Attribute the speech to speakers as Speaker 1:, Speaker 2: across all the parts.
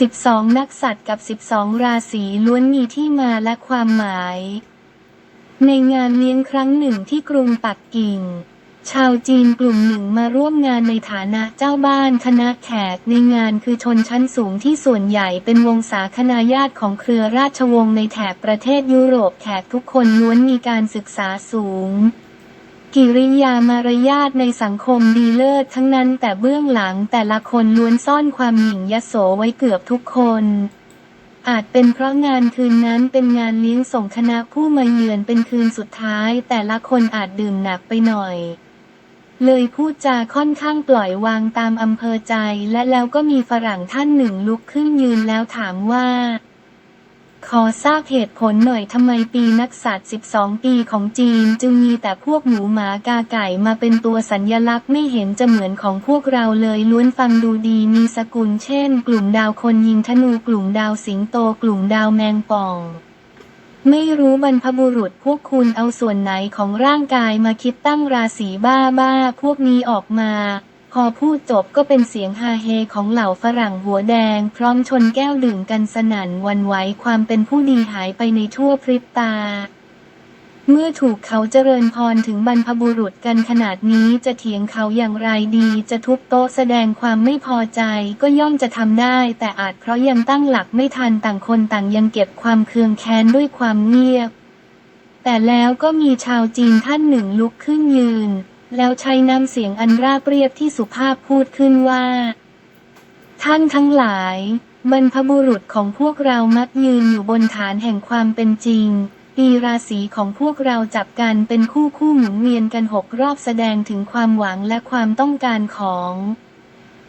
Speaker 1: 12 นักสัตว์กับ 12 ราศีล้วนมีที่มาและความหมาย ในงานเลี้ยงครั้งหนึ่งที่กรุงปักกิ่ง ชาวจีนกลุ่มหนึ่งมาร่วมงานในฐานะเจ้าบ้านคณะแขกในงานคือชนชั้นสูงที่ส่วนใหญ่เป็นวงศาคณาญาติของเครือราชวงศ์ในแถบประเทศยุโรปแขกทุกคนล้วนมีการศึกษาสูง กิริยามารยาทในสังคมดีเลิศทั้งนั้นแต่เบื้องหลังแต่ละคนล้วนซ่อนความหยิ่งยโสไว้เกือบทุกคน อาจเป็นเพราะงานคืนนั้นเป็นงานเลี้ยงส่งคณะผู้มาเยือนเป็นคืนสุดท้าย แต่ละคนอาจดื่มหนักไปหน่อย เลยพูดจาค่อนข้างปล่อยวางตามอำเภอใจและแล้วก็มีฝรั่งท่านหนึ่งลุกขึ้นยืนแล้วถามว่า ขอทราบเหตุผลหน่อยทำไมปีนักษัตริย์ 12 ปีของจีน จึงมีแต่พวกหมูหมากาไก่มาเป็นตัวสัญญลักษณ์ไม่เห็นจะเหมือนของพวกเราเลยล้วนฟังดูดีมีสกุลเช่น กลุ่มดาวคนยิงธนูกลุ่มดาวสิงโตกลุ่มดาวแมงป่อง ไม่รู้บรรพบุรุษพวกคุณเอาส่วนไหนของร่างกายมาคิดตั้งราศีบ้าบ้าพวกนี้ออกมา พอพูดจบก็เป็นเสียงฮาเฮของเหล่าฝรั่งหัวแดง พร้อมชนแก้วดื่มกันสนั่นวันไหวความเป็นผู้ดีหายไปในทั่วพริบตา เมื่อถูกเขาเจริญพรถึงบรรพบุรุษกันขนาดนี้จะเถียงเขาอย่างไรดีจะทุบโต๊ะแสดงความไม่พอใจก็ย่อมจะทำได้ แต่อาจเพราะยังตั้งหลักไม่ทันต่างคนต่างยังเก็บความเคืองแค้นด้วยความเงียบ แต่แล้วก็มีชาวจีนท่านหนึ่งลุกขึ้นยืน แล้วใช้น้ำเสียงอันราบเรียบที่สุภาพพูดขึ้นว่า ท่านทั้งหลาย บรรพบุรุษของพวกเรามักยืนอยู่บนฐานแห่งความเป็นจริงปีราศีของพวกเราจับกันเป็นคู่คู่หมุนเวียนกันหกรอบแสดงถึงความหวังและความต้องการของ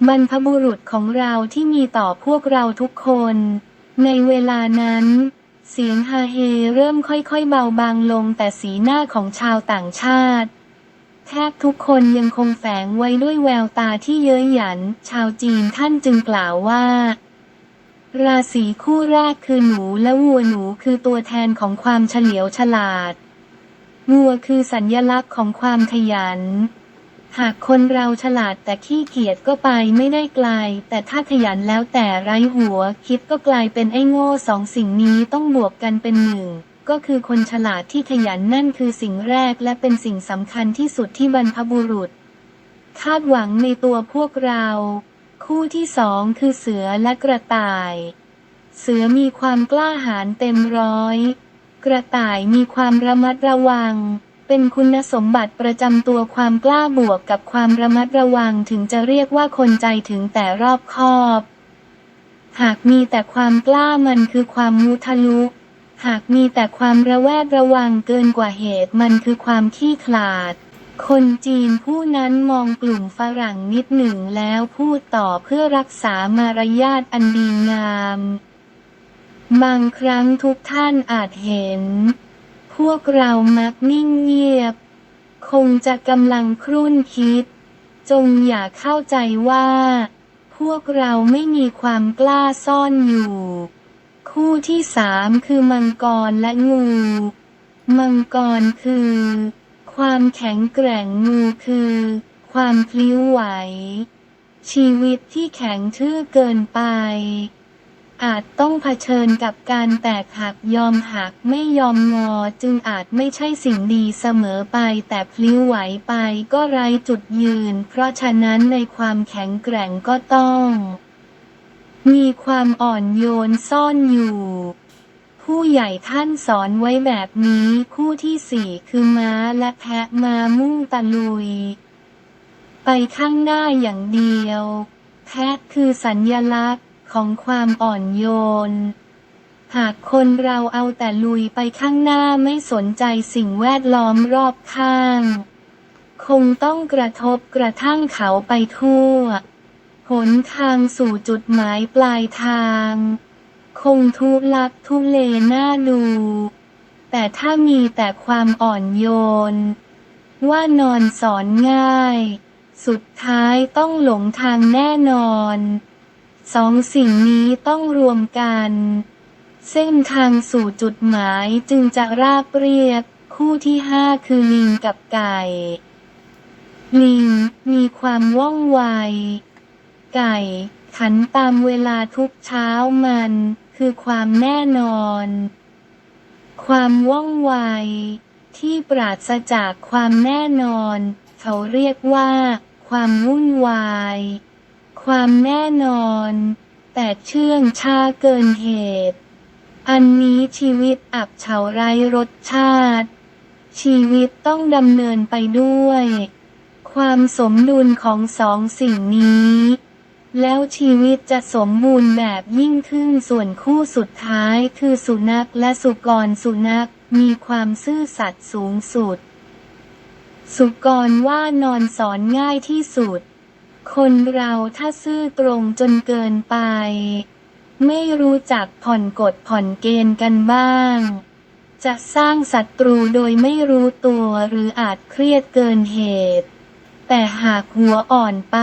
Speaker 1: บรรพบุรุษของเราที่มีต่อพวกเราทุกคน ในเวลานั้น เสียงฮาเฮเริ่มค่อยๆเบาบางลงแต่สีหน้าของชาวต่างชาติ แทบทุกคนยังคงแฝงไว้ด้วยแววตาที่เย้ยหยัน ชาวจีนท่านจึงกล่าวว่า ราศีคู่แรกคือหนูและวัวหนูคือตัวแทนของความเฉลียวฉลาดวัวคือสัญญลักษณ์ของความขยัน หากคนเราฉลาดแต่ขี้เกียจก็ไปไม่ได้ไกล แต่ถ้าขยันแล้วแต่ไร้หัวคิดก็กลายเป็นไอ้โง่สองสิ่งนี้ต้องบวกกันเป็นหนึ่ง ก็คือคนฉลาดที่ขยันนั่นคือสิ่งแรกและเป็นสิ่งสำคัญที่สุดที่บรรพบุรุษ คาดหวังในตัวพวกเรา คู่ที่สองคือเสือและกระต่าย เสือมีความกล้าหาญเต็มร้อย กระต่ายมีความระมัดระวัง เป็นคุณสมบัติประจำตัวความกล้าบวกกับความระมัดระวังถึงจะเรียกว่าคนใจถึงแต่รอบคอบ หากมีแต่ความกล้ามันคือความมุทะลุ หากมีแต่ความระแวดระวังเกินกว่าเหตุมันคือความขี้ขลาด คนจีนผู้นั้นมองกลุ่มฝรั่งนิดหนึ่งแล้วพูดต่อเพื่อรักษามารยาทอันดีงาม บางครั้งทุกท่านอาจเห็น พวกเรามักนิ่งเงียบ คงจะกำลังครุ่นคิด จงอย่าเข้าใจว่า พวกเราไม่มีความกล้าซ่อนอยู่ คู่ที่สามคือมังกรและงู มังกรคือ ความแข็งแกร่งงูคือ ความพลิ้วไหว ชีวิตที่แข็งทื่อเกินไป อาจต้องเผชิญกับการแตกหักยอมหักไม่ยอมงอจึงอาจไม่ใช่สิ่งดีเสมอไปแต่พลิ้วไหวไปก็ไร้จุดยืน เพราะฉะนั้นในความแข็งแกร่งก็ต้อง มีความอ่อนโยนซ่อนอยู่ ผู้ใหญ่ท่านสอนไว้แบบนี้คู่ที่สี่คือม้าและแพะมามุ่งตะลุย ไปข้างหน้าอย่างเดียว แพะคือสัญญลักษณ์ของความอ่อนโยน หากคนเราเอาแต่ลุยไปข้างหน้าไม่สนใจสิ่งแวดล้อมรอบข้าง คงต้องกระทบกระทั่งเขาไปทั่ว หนทางสู่จุดหมายปลายทาง คงทุลักทุเลน่าดู แต่ถ้ามีแต่ความอ่อนโยน ว่านอนสอนง่าย สุดท้ายต้องหลงทางแน่นอน สองสิ่งนี้ต้องรวมกัน เส้นทางสู่จุดหมายจึงจะราบเรียบคู่ที่ห้าคือลิงกับไก่ ลิงมีความว่องไว ไก่ ขันตามเวลาทุกเช้ามัน คือความแน่นอน ความว่องไว ที่ปราศจากความแน่นอน เขาเรียกว่า ความวุ่นวาย ความแน่นอน แต่เชื่องช้าเกินเหตุ อันนี้ชีวิตอับเฉาไร้รสชาติ ชีวิตต้องดำเนินไปด้วยความสมดุลของสองสิ่งนี้ แล้วชีวิตจะสมบูรณ์แบบยิ่งขึ้นส่วนคู่สุดท้ายคือสุนัขและสุกรสุนัขมีความซื่อสัตย์สูงสุด สุกรว่านอนสอนง่ายที่สุด คนเราถ้าซื่อตรงจนเกินไป ไม่รู้จักผ่อนกฎผ่อนเกณฑ์กันบ้าง จะสร้างศัตรูโดยไม่รู้ตัวหรืออาจเครียดเกินเหตุ แต่หากหัวอ่อนไป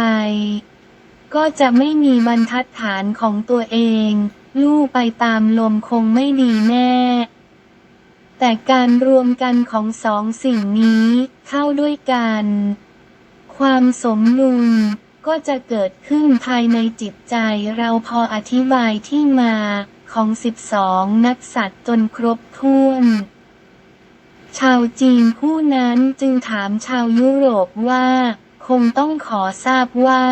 Speaker 1: ก็จะไม่มีบรรทัดฐานของตัวเอง ลู่ไปตามลมคงไม่ดีแน่ แต่การรวมกันของสองสิ่งนี้เข้าด้วยกัน ความสมดุลก็จะเกิดขึ้นภายในจิตใจเราพออธิบายที่มาของ 12 นักสัตว์จนครบถ้วน ชาวจีนผู้นั้นจึงถามชาวยุโรปว่า คงต้องขอทราบว่า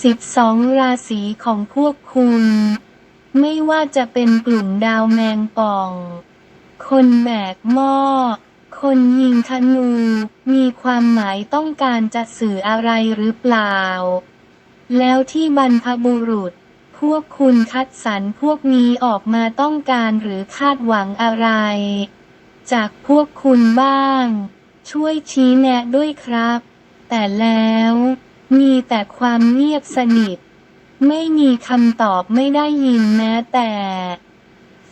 Speaker 1: 12 ราศีของพวกคุณ ไม่ว่าจะเป็นกลุ่มดาวแมงป่อง คนแบกหม้อ คนยิงธนู มีความหมายต้องการจะสื่ออะไรหรือเปล่า แล้วที่บรรพบุรุษ พวกคุณคัดสรรพวกนี้ออกมาต้องการหรือคาดหวังอะไร จากพวกคุณบ้าง ช่วยชี้แนะด้วยครับ แต่แล้ว มีแต่ความเงียบสนิท ไม่มีคำตอบไม่ได้ยินแม้แต่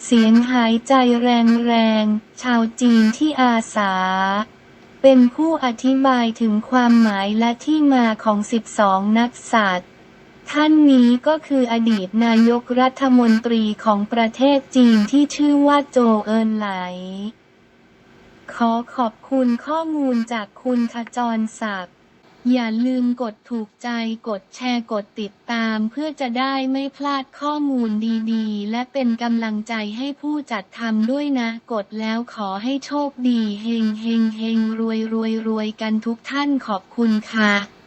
Speaker 1: เสียงหายใจแรงๆ ชาวจีนที่อาสา เป็นผู้อธิบายถึงความหมายและที่มาของ 12 นักสัตว์ท่านนี้ก็คืออดีตนายกรัฐมนตรีของประเทศจีนที่ชื่อว่าโจเอินไหล ขอขอบคุณข้อมูลจากคุณขจรศักดิ์ อย่าลืมกดถูกใจ กดแชร์กดติดตาม เพื่อจะได้ไม่พลาดข้อมูลดีๆ และเป็นกำลังใจให้ผู้จัดทำด้วยนะ กดแล้วขอให้โชคดี เฮงเฮงเฮงรวยรวยรวยกันทุกท่านขอบคุณค่ะ